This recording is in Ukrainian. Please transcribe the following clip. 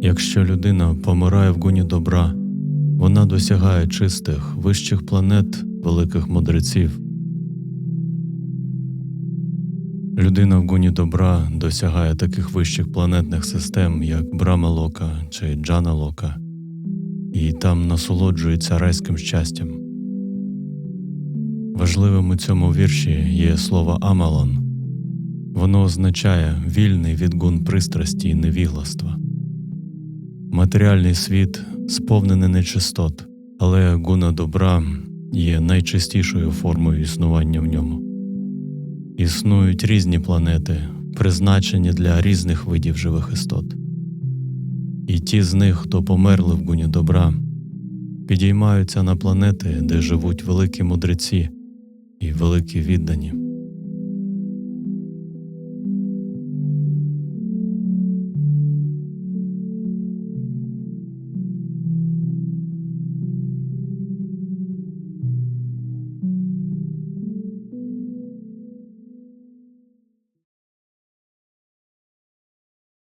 Якщо людина помирає в гуні добра, вона досягає чистих, вищих планет, великих мудреців. Людина в гуні добра досягає таких вищих планетних систем, як Брамалока чи Джаналока, і там насолоджується райським щастям. Важливим у цьому вірші є слово Амалон. Воно означає вільний від гун пристрасті і невігластва. Матеріальний світ сповнений нечистот, але гуна добра є найчистішою формою існування в ньому. Існують різні планети, призначені для різних видів живих істот. І ті з них, хто померли в гуні добра, підіймаються на планети, де живуть великі мудреці і великі віддані.